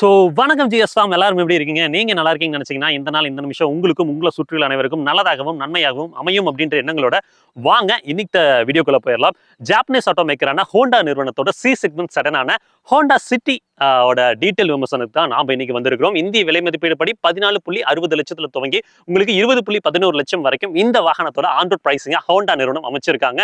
So வணக்கம் G எஸ்லாம் எல்லாரும் எப்படி இருக்கீங்க? நீங்க நல்லா இருக்கீங்கன்னு நினைச்சீங்கன்னா இந்த நாள் இந்த நிமிஷம் உங்களுக்கும் உங்களை சுற்றியுள்ள அனைவருக்கும் நல்லதாகவும் நன்மையாகவும் அமையும் அப்படின்ற எண்ணங்களோட வாங்க இன்னைக்கு வீடியோக்குள்ள போயிடலாம். ஜாப்பனீஸ் ஆட்டோ மேக்கரான ஹோண்டா நிறுவனத்தோட சி செக்மெண்ட் சடனான ஹோண்டா சிட்டி ஓட டீட்டெயில் விமர்சனத்துக்கு தான் நாம் இன்னைக்கு வந்திருக்கிறோம். இந்திய விலை மதிப்பீடு படி பதினாலு புள்ளி அறுபது லட்சத்தில் துவங்கி உங்களுக்கு இருபது புள்ளி பதினோரு லட்சம் வரைக்கும் இந்த வாகனத்தோட ஆண்ட்ரோட் பிரைஸிங்க ஹோண்டா நிறுவனம் அமைச்சிருக்காங்க.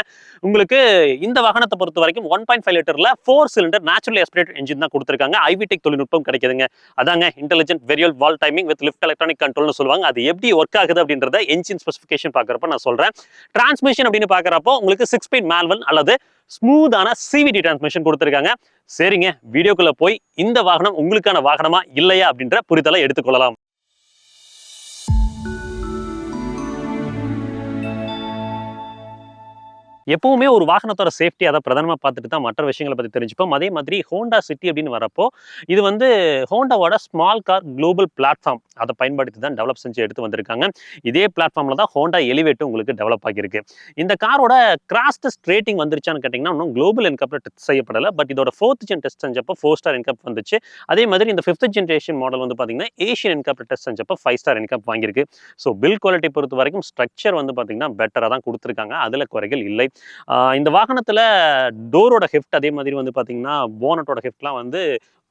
உங்களுக்கு இந்த வாகனத்தை பொறுத்த வரைக்கும் one point five லிட்டர்ல four cylinder natural aspirated engine தான் கொடுத்துருக்காங்க. ஐவிடெக் தொழில்நுட்பம் கிடைக்குதுங்க. அதாங்க intelligent வெரியல் valve timing with lift electronic கண்ட்ரோல்னு சொல்லுவாங்க. அது எப்படி ஒர்க் ஆகுது அப்படின்றத என்ஜின் ஸ்பெசிஃபிகேஷன் பார்க்குறப்ப நான் சொல்றேன். டிரான்ஸ்மிஷன் அப்படின்னு பார்க்குறப்போ உங்களுக்கு சிக்ஸ் ஸ்பீட் மேல்வல் அல்லது ஸ்மூத்தான சிவிடி டிரான்ஸ்மிஷன் கொடுத்துருக்காங்க. சரிங்க வீடியோக்குள்ள போய் இந்த வாகனம் உங்களுக்கான வாகனமா இல்லையா அப்படின்ற புரிதலை எடுத்துக்கொள்ளலாம். எப்பவுமே ஒரு வாகனத்தோட சேஃப்டி அதை பிரதானமாக பார்த்துட்டு தான் மற்ற விஷயங்களை பற்றி தெரிஞ்சுப்போம். அதே மாதிரி ஹோண்டா சிட்டி அப்படின்னு வரப்போ இது வந்து ஹோண்டாவோட ஸ்மால் கார் குளோபல் பிளாட்ஃபார்ம் அதை பயன்படுத்தி தான் டெவலப் செஞ்சு எடுத்து வந்திருக்காங்க. இதே பிளாட்ஃபார்மில் தான் ஹோண்டா எலிவேட்டும் உங்களுக்கு டெவலப் ஆகியிருக்கு. இந்த காரோட கிராஸ் டெஸ்ட் ரேட்டிங் வந்துருச்சான்னு கேட்டிங்கன்னா இன்னும் குளோபல் என்கப்ல டெஸ்ட் செய்யப்படலை. பட் இதோட ஃபோர்த் ஜென் டெஸ்ட் செஞ்சப்போ ஃபோர் ஸ்டார் இன்கப் வந்துச்சு. அதே மாதிரி இந்த ஃபிஃப்த் ஜென்ரேஷன் மாடல் வந்து பார்த்தீங்கன்னா ஏஷியன் இன்கப் டெஸ்ட் செஞ்சப்போ ஃபைவ் ஸ்டார் இன்கப் வாங்கியிருக்கு. ஸோ பில் குவாலிட்டி பொறுத்த வரைக்கும் ஸ்ட்ரக்சர் வந்து பார்த்தீங்கன்னா பெட்டராக தான் கொடுத்துருக்காங்க. அதில் குறைகள் இல்லை. இந்த வாகனத்தில் டோரோட ஹெஃப்ட் அதே மாதிரி வந்து பார்த்தீங்கன்னா போனட்டோட ஹெஃப்ட்லாம் வந்து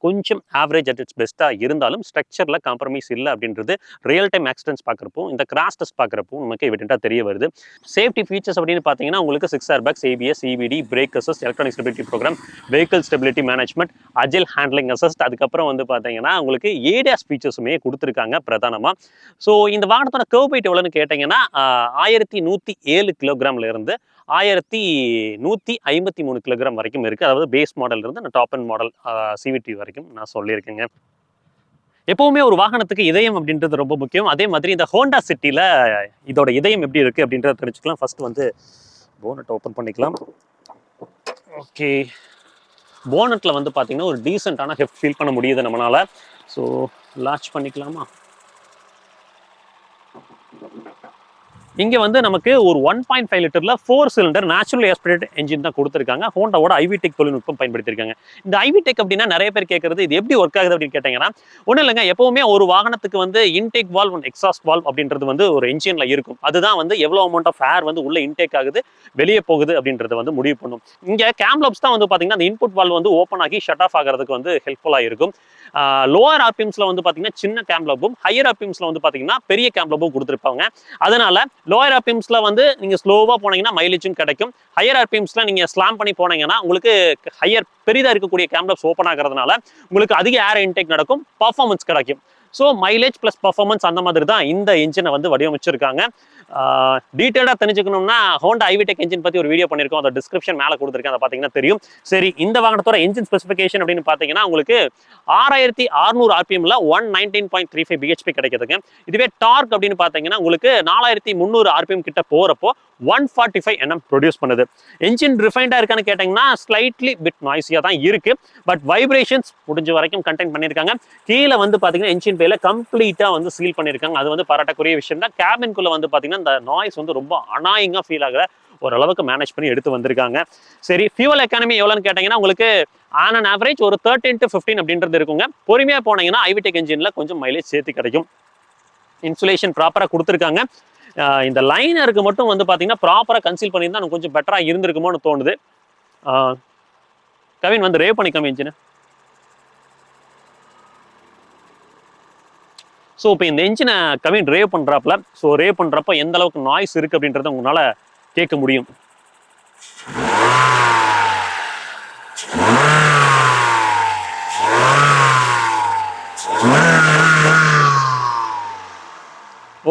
கொஞ்சம் ஆவரேஜ் அட் இட்ஸ் பெஸ்ட்டாக இருந்தாலும் ஸ்ட்ரக்சரில் காம்ப்ரமைஸ் இல்லை அப்படின்றது ரியல் டைம் ஆக்சிடென்ட்ஸ் பார்க்குறப்போ இந்த கிராஸ் டெஸ்ட் பார்க்குறப்போ நமக்கு எவிடென்ட்டாக தெரிய வருது. சேஃப்டி ஃபீச்சர்ஸ் அப்படின்னு பார்த்தீங்கன்னா உங்களுக்கு six air bags ABS EBD brake assist electronic stability program vehicle stability management agile handling assist அதுக்கப்புறம் வந்து பார்த்தீங்கன்னா உங்களுக்கு ஏடியாஸ் ஃபீச்சர்ஸுமே கொடுத்துருக்காங்க பிரதானமாக ஸோ இந்த வாகனத்தோட கர்வ் எவ்வளோன்னு கேட்டிங்கன்னா ஆயிரத்தி நூற்றி ஏழு கிலோகிராம்ல இருந்து ஆயிரத்தி நூற்றி ஐம்பத்தி மூணு கிலோகிராம் வரைக்கும் இருக்குது அதாவது பேஸ் மாடல் இருந்து நான் டாப் அண்ட் மாடல் சிவிடி வரைக்கும் நான் சொல்லியிருக்கேங்க. எப்பவுமே ஒரு வாகனத்துக்கு இதயம் அப்படின்றது ரொம்ப முக்கியம். அதே மாதிரி இந்த ஹோண்டா சிட்டியில் இதோட இதயம் எப்படி இருக்குது அப்படின்றத தெரிஞ்சுக்கலாம். ஃபர்ஸ்ட் வந்து போனட் ஓப்பன் பண்ணிக்கலாம். ஓகே போனட்டில் வந்து பார்த்தீங்கன்னா ஒரு டீசெண்டான ஹெஃப்ட் ஃபீல் பண்ண முடியுது நம்மளால். ஸோ லான்ச் பண்ணிக்கலாமா? இங்கே வந்து நமக்கு ஒரு one point five லிட்டரில் four cylinder natural aspirated engine தான் கொடுத்துருக்காங்க. ஹோண்டாவோட ஐவிடெக் தொழில்நுட்பம் பயன்படுத்தியிருக்காங்க. இந்த ஐவிடெக் அப்படின்னா நிறைய பேர் கேட்கறது இது எப்படி ஒர்க் ஆகுது அப்படின்னு கேட்டிங்கன்னா ஒன்றும் இல்லைங்க எப்பவுமே ஒரு வாகனத்துக்கு வந்து intake valve and exhaust valve அப்படின்றது வந்து ஒரு என்ஜினில் இருக்கும். அதுதான் வந்து எவ்வளோ அமௌண்ட் ஆஃப் ஏர் வந்து உள்ள இன்டேக் ஆகுது வெளியே போகுது அப்படின்றத வந்து முடிவு பண்ணும். இங்கே கேம்லப்ஸ் தான் வந்து பார்த்தீங்கன்னா அந்த இன்புட் வால்வ் வந்து ஓப்பன் ஆகி ஷட் ஆஃப் ஆகிறதுக்கு வந்து ஹெல்ப்ஃபுல்லாக இருக்கும். லோவர் ஆர்பிஎம்ஸில் வந்து பார்த்தீங்கன்னா சின்ன கேம்லப்பும் ஹையர் ஆர்பிஎம்ஸில் வந்து பார்த்தீங்கன்னா பெரிய கேம்லப்பும் கொடுத்துருப்பாங்க. அதனால லோயர் ஆர்பிஎம்ஸில் வந்து நீங்க ஸ்லோவா போனீங்கன்னா மைலேஜும் கிடைக்கும். ஹையர் ஆர்பிஎம்ஸில் நீங்க ஸ்லாம் பண்ணி போனீங்கன்னா உங்களுக்கு ஹையர் பெரிதா இருக்கக்கூடிய கேம்லப்ஸ் ஓப்பன் ஆகிறதுனால உங்களுக்கு அதிக ஏர் இன்டேக் நடக்கும் பர்ஃபார்மன்ஸ் கிடைக்கும். ஸோ மைலேஜ் ப்ளஸ் பர்ஃபார்மன்ஸ் அந்த மாதிரி தான் இந்த இன்ஜினை வந்து வடிவமைச்சிருக்காங்க. டீட்டெயிலாக தெரிஞ்சுக்கணும்னா ஹோண்டா ஐவிடெக் என்ஜின் பற்றி ஒரு வீடியோ பண்ணியிருக்கோம். அந்த டிஸ்கிரிப்ஷன் மேலே கொடுத்துருக்கேன். அதை பார்த்தீங்கன்னா தெரியும். சரி இந்த வாகனத்தோட என்ஜின் ஸ்பெசிஃபிகேஷன் அப்படின்னு பார்த்தீங்கன்னா உங்களுக்கு ஆறாயிரத்தி அறுநூறு ஆர்பிஎம்ல one nineteen point three five BHP கிடைக்குதுங்க. இதுவே டார்க் அப்படின்னு பார்த்தீங்கன்னா உங்களுக்கு நாலாயிரத்தி முந்நூறு ஆர்பிஎம் கிட்ட போகிறப்போ one forty five NM produce பண்ணுது. என்ஜின் ரிஃபைண்டாக இருக்கான்னு கேட்டிங்கன்னா ஸ்லைட்லி பிட் நாய்ஸியாக தான் இருக்குது பட் வைப்ரேஷன்ஸ் முடிஞ்ச வரைக்கும் கண்டெயின் பண்ணியிருக்காங்க கீழே வந்து பார்த்தீங்கன்னா என்ஜின் பேல கம்ப்ளீட்டாக வந்து சீல் பண்ணியிருக்காங்க அது வந்து பாராட்டக்கூடிய விஷயம் தான். கேபின்குள்ளே வந்து பார்த்தீங்கன்னா இந்த நாய்ஸ் வந்து ரொம்ப அனாயிங்காக ஃபீல் ஆகிற ஓரளவுக்கு மேனேஜ் பண்ணி எடுத்து வந்திருக்காங்க. சரி ஃபியூவல் எக்கானமி எவ்வளோன்னு கேட்டிங்கன்னா உங்களுக்கு ஆன் அன் ஆவரேஜ் ஒரு தேர்ட்டின் டு ஃபிஃப்டின் அப்படின்றது இருக்குங்க. பொறுமையாக போனீங்கன்னா ஐவிடெக் என்ஜினில் கொஞ்சம் மைலேஜ் சேர்த்து கிடைக்கும். இன்சுலேஷன் ப்ராப்பராக கொடுத்துருக்காங்க. இந்த லைனருக்கு மட்டும் வந்து பார்த்தீங்கன்னா ப்ராப்பராக கன்சீல் பண்ணியிருந்தா எனக்கு கொஞ்சம் பெட்டராக இருந்திருக்குமோன்னு தோணுது. கவின் வந்து ரேவ் பண்ணி இன்ஜின் ஸோ இப்போ இந்த இன்ஜினை கவின் ரேவ் பண்ணுறாப்புல ஸோ ரேவ் பண்ணுறப்ப எந்த அளவுக்கு நாய்ஸ் இருக்குது அப்படின்றத உங்களால் கேட்க முடியும்.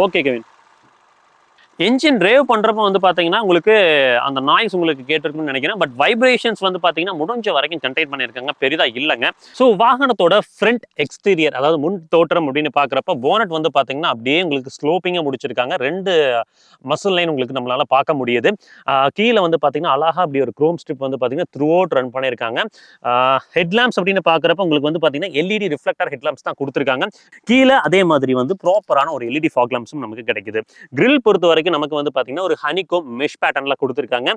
ஓகே கவின். என்ஜின் ட்ரைவ் பண்ணுறப்ப வந்து பார்த்தீங்கன்னா உங்களுக்கு அந்த நாய்ஸ் உங்களுக்கு கேட்டிருக்குன்னு நினைக்கிறேன். பட் வைப்ரேஷன்ஸ் வந்து பார்த்தீங்கன்னா முடிஞ்ச வரைக்கும் கண்டெயின் பண்ணியிருக்காங்க. பெரிதாக இல்லைங்க. ஸோ வாகனத்தோட ஃப்ரண்ட் எக்ஸ்டீரியர் அதாவது முன் தோற்றம் அப்படின்னு பார்க்குறப்ப போனட் வந்து பார்த்தீங்கன்னா அப்படியே உங்களுக்கு ஸ்லோப்பிங்காக முடிச்சிருக்காங்க. ரெண்டு மசில் லைன் உங்களுக்கு நம்மளால பார்க்க முடியுது. கீழே வந்து பார்த்தீங்கன்னா அழகா அப்படி ஒரு க்ரோம் ஸ்ட்ரிப் வந்து பார்த்தீங்கன்னா த்ரூ அவுட் ரன் பண்ணியிருக்காங்க ஹெட்லாம்ப்ஸ் அப்படின்னு பார்க்குறப்ப உங்களுக்கு வந்து பார்த்தீங்கன்னா எல்இடி ரிஃப்ளெக்டர் ஹெட்லாம்ப்ஸ் தான் கொடுத்துருக்காங்க. கீழே அதே மாதிரி வந்து ப்ராப்பரான ஒரு எல்இடி ஃபாக் லாம்ப்ஸும் நமக்கு கிடைக்குது. கிரில் பொறுத்த வரைக்கும் வரைக்கும் நமக்கு வந்து பார்த்தீங்கன்னா ஒரு ஹனிகோம் மெஷ் பேட்டர்னில் கொடுத்துருக்காங்க.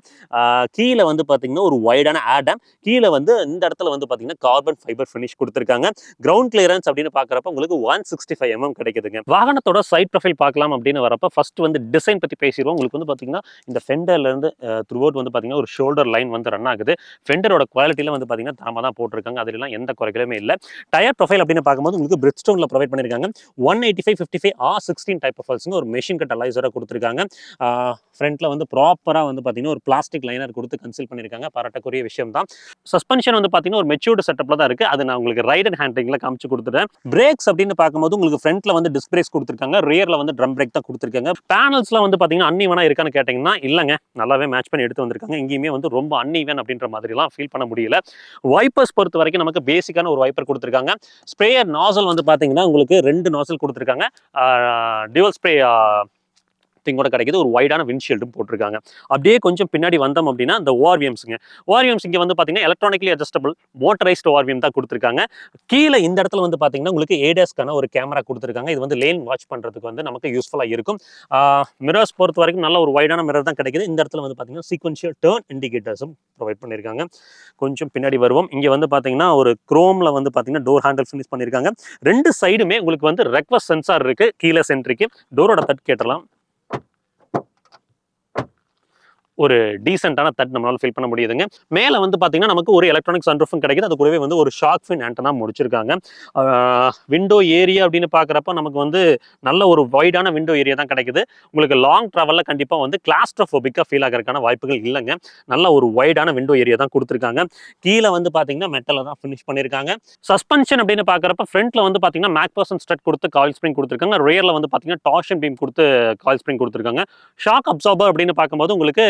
கீழே வந்து பார்த்தீங்கன்னா ஒரு ஒய்டான ஆடம் கீழே வந்து இந்த இடத்துல வந்து பார்த்தீங்கன்னா கார்பன் ஃபைபர் ஃபினிஷ் கொடுத்துருக்காங்க. கிரவுண்ட் கிளியரன்ஸ் அப்படின்னு பார்க்குறப்ப உங்களுக்கு ஒன் சிக்ஸ்டி ஃபைவ் எம்எம் கிடைக்குதுங்க. வாகனத்தோட சைட் ப்ரொஃபைல் பார்க்கலாம் அப்படின்னு வரப்ப ஃபர்ஸ்ட் வந்து டிசைன் பற்றி பேசிடுவோம். உங்களுக்கு வந்து பார்த்தீங்கன்னா இந்த ஃபெண்டர்லேருந்து த்ரூ அவுட் வந்து பார்த்தீங்கன்னா ஒரு ஷோல்டர் லைன் வந்து ரன் ஆகுது. ஃபெண்டரோட குவாலிட்டியில் வந்து பார்த்தீங்கன்னா தரமாக தான் போட்டிருக்காங்க. அதுலலாம் எந்த குறைகளுமே இல்லை. டயர் ப்ரொஃபைல் அப்படின்னு பார்க்கும்போது உங்களுக்கு பிரிட் ஸ்டோனில் ப்ரொவைட் பண்ணியிருக்காங்க one eighty five fifty five R sixteen type of ஒரு மெஷின் கட் அலைசராக கொடுத்துருக்காங்க. ஃப்ரண்ட்டில் வந்து ப்ராப்பராக வந்து பார்த்தீங்கன்னா ஒரு பிளாஸ்டிக் லைனர் கொடுத்து கன்சல் பண்ணியிருக்காங்க. பாராட்டக்கூடிய விஷயம் தான் சஸ்பென்ஷன் வந்து பார்த்தீங்கன்னா ஒரு மெச்சூர்டு செட்டப்பில் தான் இருக்குது அது நான் உங்களுக்கு ரைட் அண்ட் ஹேண்ட்ரிங்கில் காமிச்சு கொடுத்துட்டேன். பிரேக்ஸ் அப்படின்னு பார்க்கும்போது உங்களுக்கு ஃப்ரண்ட்டில் வந்து டிஸ்க் பிரேக்ஸ் கொடுத்துருக்காங்க. ரியரில் வந்து ட்ரம் பிரேக் தான் கொடுத்துருக்காங்க. பேனல்ஸ்லாம் வந்து பார்த்தீங்கன்னா அன்னிவனாக இருக்கான்னு கேட்டிங்கன்னா இல்லைங்க. நல்லாவே மேட்ச் பண்ணி எடுத்து வந்திருக்காங்க. எங்கேயுமே வந்து ரொம்ப அன்னிவன் அப்படின்ற மாதிரிலாம் ஃபீல் பண்ண முடியல. வைப்பர்ஸ் பொறுத்த வரைக்கும் நமக்கு பேசிக்கான ஒரு வைப்பர் கொடுத்துருக்காங்க. ஸ்ப்ரேயர் நாசல் வந்து பார்த்தீங்கன்னா உங்களுக்கு ரெண்டு நாசல் கொடுத்துருக்காங்க. டியூவல் ஸ்ப்ரே திங்கோட கிடைக்குது. ஒரு ஒய்டான விண்ட்ஷீல்டும் போட்டிருக்காங்க. அப்படியே கொஞ்சம் பின்னாடி வந்தோம் அப்படின்னா இந்த ஓஆர்விஎம்ஸுங்க ஓஆர்விஎம்ஸ் இங்கே வந்து பார்த்தீங்கன்னா எலக்ட்ரானிக்லி அட்ஜஸ்டபிள் மோட்டரைஸ்டு ஓஆர்விஎம் தான் கொடுத்துருக்காங்க. கீழே இந்த இடத்துல வந்து பார்த்தீங்கன்னா உங்களுக்கு ஏடஸ்க்கான ஒரு கேமரா கொடுத்துருக்காங்க. இது வந்து லேன் வாட்ச் பண்ணுறதுக்கு வந்து நமக்கு யூஸ்ஃபுல்லாக இருக்கும். மிரர்ஸ் பொறுத்த வரைக்கும் நல்ல ஒரு ஒய்டான மிரர் தான் கிடைக்குது. இந்த இடத்துல வந்து பார்த்தீங்கன்னா சீக்வன்ஷியல் டேர்ன் இண்டிகேட்டர்ஸும் ப்ரொவைட் பண்ணியிருக்காங்க கொஞ்சம் பின்னாடி வருவோம். இங்கே வந்து பார்த்தீங்கன்னா ஒரு குரோமில் வந்து பார்த்தீங்கன்னா டோர் ஹேண்டில் ஃபினிஷ் பண்ணியிருக்காங்க ரெண்டு சைடுமே உங்களுக்கு வந்து ரெக்வஸ்ட் சென்சார் இருக்குது கீழே சென்ட்ரிக்கு டோரோட தட் கேட்டலாம். ஒரு டீசென்டான தட் நம்மளால ஃபில் பண்ண முடியுதுங்க. மேலே வந்து பார்த்தீங்கன்னா நமக்கு ஒரு எலக்ட்ரானிக் சன்ரூஃபும் கிடைக்குது. அது கூடவே வந்து ஒரு ஷாக் ஃபின் ஆண்டனா முடிச்சிருக்காங்க. விண்டோ ஏரியா அப்படின்னு பார்க்குறப்ப நமக்கு வந்து நல்ல ஒரு வைடான விண்டோ ஏரியா தான் கிடைக்குது. உங்களுக்கு லாங் ட்ராவலில் கண்டிப்பாக வந்து கிளாஸ்ட்ரோஃபோபிக்காக ஃபீல் ஆகிறதுக்கான வாய்ப்புகள் இல்லைங்க. நல்ல ஒரு வைடான விண்டோ ஏரியா தான் கொடுத்துருக்காங்க. கீழே வந்து பார்த்தீங்கன்னா மெட்டலில் தான் ஃபினிஷ் பண்ணியிருக்காங்க சஸ்பென்ஷன் அப்படின்னு பார்க்குறப்ப ஃப்ரண்ட்டில் வந்து பார்த்தீங்கன்னா மேக் பர்சன் ஸ்டட் கொடுத்து கால் ஸ்ப்ரிங் கொடுத்துருக்காங்க. ரியரில் வந்து பார்த்தீங்கன்னா டாஷன் பீம் கொடுத்து கால் ஸ்ப்ரிங் கொடுத்துருக்காங்க. ஷாக் அப்சார்பர் அப்படின்னு பார்க்கும்போது உங்களுக்கு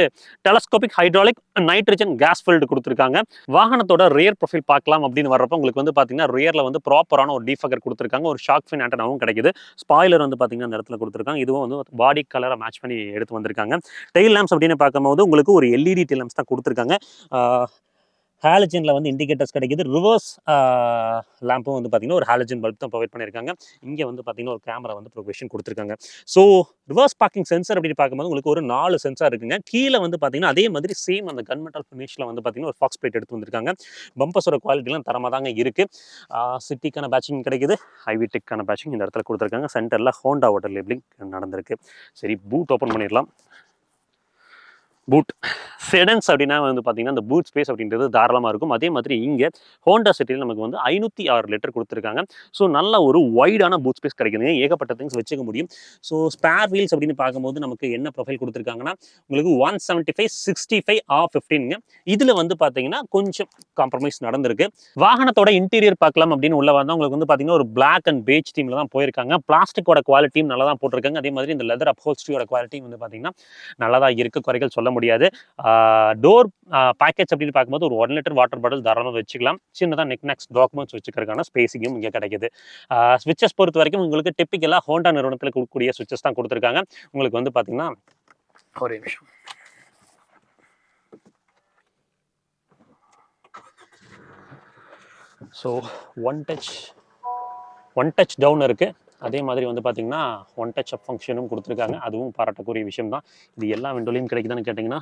telescopic hydraulic nitrogen gas filled கொடுத்துருக்காங்க. வாகனத்தோட ரியர் ப்ரொஃபைல் பார்க்கலாம் அப்படின்னு வர்றப்ப உங்களுக்கு வந்து பார்த்தீங்கன்னா ரியரில் வந்து ப்ராப்பரான ஒரு டீஃபகர் கொடுத்துருக்காங்க. ஒரு ஷாக் ஃபின் ஆண்டனாவும் கிடைக்குது. ஸ்பாய்லர் வந்து பார்த்தீங்கன்னா அந்த இடத்துல கொடுத்துருக்காங்க. இதுவும் வந்து பாடி கலரை மேட்ச் பண்ணி எடுத்து வந்திருக்காங்க. டெயில் லேம்ப்ஸ் அப்படின்னு பார்க்கும்போது உங்களுக்கு ஒரு எல்இடி டெயில் லேம்ப்ஸ் தான் கொடுத்துருக்காங்க. ஹாலஜனில் வந்து இண்டிகேட்டர்ஸ் கிடைக்குது. ரிவர்ஸ் லேம்பும் வந்து பார்த்தீங்கன்னா ஒரு ஹாலஜன் பல்ப் தான் ப்ரொவைட் பண்ணியிருக்காங்க இங்கே வந்து பார்த்தீங்கன்னா ஒரு கேமரா வந்து ப்ரொவிஷன் கொடுத்துருக்காங்க. ஸோ ரிவர்ஸ் பார்க்கிங் சென்சர் அப்படின்னு பார்க்கும்போது உங்களுக்கு ஒரு நாலு சென்சார் இருக்குங்க. கீழே வந்து பார்த்தீங்கன்னா அதே மாதிரி சேம் அந்த கன்மெண்டல் ஃபினிஷில் வந்து பார்த்தீங்கன்னா ஒரு ஃபாக்ஸ் பிளேட் எடுத்து வந்திருக்காங்க. பம்பஸோட குவாலிட்டிலாம் தரமாக தாங்க இருக்குது சிட்டிக்கான பேட்சிங் கிடைக்குது. ஹைவிடெக்கான பேட்சிங் இந்த இடத்துல கொடுத்துருக்காங்க. சென்டரில் ஹோண்டா வாட்டர் லேபிளிங் நடந்திருக்கு. சரி பூட் ஓப்பன் பண்ணிடலாம். பூட் செடன்ஸ் அப்படின்னா வந்து பார்த்தீங்கன்னா அந்த பூட் ஸ்பேஸ் அப்படின்றது தாராளமாக இருக்கும். அதே மாதிரி இங்கே ஹோண்டா சிட்டியில் நமக்கு வந்து ஐநூற்றி ஆறு லிட்டர் கொடுத்துருக்காங்க. ஸோ நல்ல ஒரு வைடான பூட் ஸ்பேஸ் கிடைக்குதுங்க. ஏகப்பட்ட திங்ஸ் வச்சுக்க முடியும். ஸோ ஸ்பேர் வீல்ஸ் அப்படின்னு பார்க்கும்போது நமக்கு என்ன ப்ரொஃபைல் கொடுத்துருக்காங்கன்னா உங்களுக்கு one seventy five sixty five of ஃபிஃப்டீனுங்க இதில் வந்து பார்த்தீங்கன்னா கொஞ்சம் காம்ப்ரமைஸ் நடந்திருக்கு. வாகனத்தோட இன்டீரியர் பார்க்கலாம் அப்படின்னு உள்ள வந்தால் உங்களுக்கு வந்து பார்த்தீங்கன்னா ஒரு பிளாக் அண்ட் பேஜ் டீமில் தான் போயிருக்காங்க. பிளாஸ்டிக்கோட குவாலிட்டியும் நல்லா தான் போட்டிருக்காங்க. அதே மாதிரி இந்த லெதர் அப்ஹோல்ஸ்டியோட குவாலிட்டியும் வந்து பார்த்தீங்கன்னா நல்லா தான் இருக்குது குறைகள் சொல்ல முடியாது. டோர் பேக்கேஜ் அப்படின்னு பார்க்கும்போது ஒரு ஒன் லிட்டர் வாட்டர் பாட்டில் தாராளமாக வச்சுக்கலாம். சின்னதாக நெக் டாக்குமெண்ட்ஸ் வச்சுக்கிறதுக்கான ஸ்பேஸிங்கும் இங்கே கிடைக்குது. ஸ்விட்சஸ் பொறுத்த வரைக்கும் உங்களுக்கு டிப்பிக்கலாக ஹோண்டா நிறுவனத்தில் கொடுக்கக்கூடிய ஸ்விட்சஸ் தான் கொடுத்துருக்காங்க. உங்களுக்கு வந்து பார்த்தீங்கன்னா ஒரே நிமிஷம். So one touch one touch down இருக்குது அதே மாதிரி வந்து பார்த்தீங்கன்னா ஒன் டச் அப் ஃபங்க்ஷனும் கொடுத்துருக்காங்க. அதுவும் பாராட்டக்கூடிய விஷயம் தான் இது எல்லா விண்டோலையும் கிடைக்குதான்னு கேட்டிங்கன்னா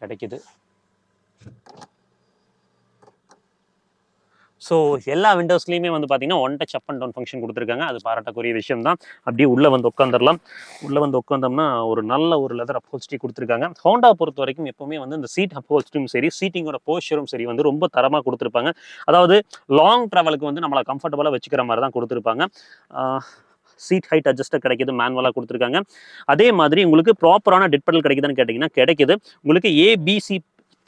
கிடைக்குது. ஸோ எல்லா விண்டோஸ்லையுமே வந்து பார்த்தீங்கன்னா one touch up and down function கொடுத்துருக்காங்க. அது பாராட்டக்கூடிய விஷயம் தான் அப்படியே உள்ளே வந்து உட்காந்துடலாம் உள்ளே வந்து உட்காந்தோம்னா ஒரு நல்ல ஒரு லெதர் அப்போல்ஸ்டி கொடுத்துருக்காங்க. ஹோண்டா பொறுத்த வரைக்கும் எப்பவுமே வந்து இந்த சீட் அப்போல்ஸ்டியும் சரி சீட்டிங்கோட போஸ்டரும் சரி வந்து ரொம்ப தரமாக கொடுத்துருப்பாங்க. அதாவது லாங் ட்ராவலுக்கு வந்து நம்மளை கம்ஃபர்டபுளாக வச்சுக்கிற மாதிரி தான் கொடுத்துருப்பாங்க சீட் ஹைட் அட்ஜஸ்டர் கிடைக்குது மேனுவலாக கொடுத்துருக்காங்க. அதே மாதிரி உங்களுக்கு ப்ராப்பரான டிட்பெடல் கிடைக்குதுன்னு கேட்டிங்கன்னா கிடைக்குது. உங்களுக்கு ஏபிசி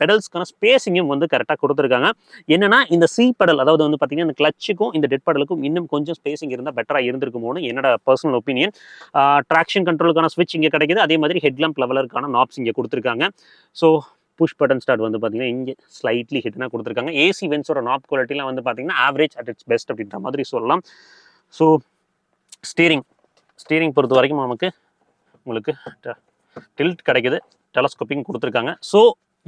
பெடல்ஸ்க்கான ஸ்பேஸிங்கும் வந்து கரெக்டாக கொடுத்துருக்காங்க. என்னன்னா இந்த சி பெடல் அதாவது வந்து பார்த்தீங்கன்னா இந்த கிளச்சுக்கும் இந்த டெட் பெடலுக்கும் இன்னும் கொஞ்சம் ஸ்பேசிங் இருந்தால் பெட்டராக இருந்திருக்குமோனு என்னோட பர்சனல் ஒப்பீனியன் ட்ராக்ஷன் கண்ட்ரோலுக்கான ஸ்விட்ச் இங்கே கிடைக்குது. அதே மாதிரி ஹெட்லாம்ப் லெவலருக்கான நாப்ஸ் இங்கே கொடுத்துருக்காங்க. ஸோ புஷ் பட்டன் ஸ்டார்ட் வந்து பார்த்தீங்கன்னா இங்கே ஸ்லைட்லி ஹிட்னா கொடுத்துருக்காங்க. ஏசி வென்ஸோட நாப் குவாலிட்டிலாம் வந்து பார்த்தீங்கன்னா ஆவரேஜ் அட் இட்ஸ் பெஸ்ட் அப்படின்ற மாதிரி சொல்லலாம். ஸோ ஸ்டீரிங் ஸ்டீரிங் பொறுத்த வரைக்கும் நமக்கு உங்களுக்கு டில்ட் கிடைக்குது. டெலஸ்கோப்பிங் கொடுத்துருக்காங்க. ஸோ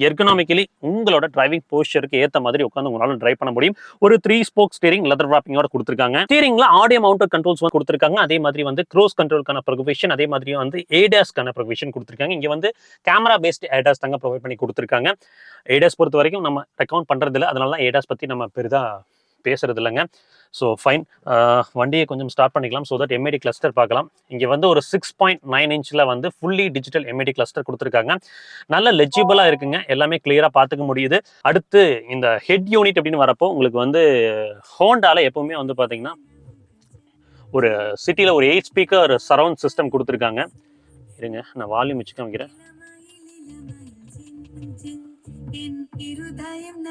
எர்கனாமிக்கலி உங்களோட டிரைவிங் போஸ்டருக்கு ஏற்ற மாதிரி உட்காந்து உங்களால டிரைவ் பண்ண முடியும். ஒரு த்ரீ ஸ்போக் ஸ்டீரிங் லெதர் ராப்பிங்கோட கொடுத்துருக்காங்க. ஸ்டீரிங்ல ஆடியோ மவுண்டட் கண்ட்ரோல்ஸ் கொடுத்துருக்காங்க. அதே மாதிரி வந்து க்ரோஸ் கண்ட்ரோலுக்கான ப்ரொவிஷன் அதே மாதிரி வந்து ஏடாஸ்க்கான ப்ரொவிஷன் கொடுத்துருக்காங்க. இங்க வந்து கேமரா பேஸ்ட் ஏடாஸ் தாங்க ப்ரொவைட் பண்ணி கொடுத்துருக்காங்க. ஏடாஸ் பொறுத்த வரைக்கும் நம்ம ரெக்கமெண்ட் பண்றது இல்லை அதனால தான் ஏடாஸ் பத்தி நம்ம பெரிதா பேசுறது இல்லைங்க ஸோ ஃபைன் வண்டியை கொஞ்சம் ஸ்டார்ட் பண்ணிக்கலாம். ஸோ தட் எம்ஏடி கிளஸ்டர் பார்க்கலாம். இங்கே வந்து ஒரு சிக்ஸ் பாயிண்ட் நைன் இன்ச்சில் வந்து ஃபுல்லி டிஜிட்டல் எம்ஏடி கிளஸ்டர் கொடுத்துருக்காங்க. நல்ல லெஜிபிளாக இருக்குங்க. எல்லாமே கிளியராக பார்த்துக்க முடியுது. அடுத்து இந்த ஹெட் யூனிட் அப்படின்னு வரப்போ உங்களுக்கு வந்து ஹோண்டாவில் எப்போவுமே வந்து பார்த்தீங்கன்னா ஒரு சிட்டியில் ஒரு எயிட் ஸ்பீக்கர் சரவுண்ட் சிஸ்டம் கொடுத்துருக்காங்க. இருங்க நான் வால்யூம் வச்சு காமிக்கிறேன். இருதயம்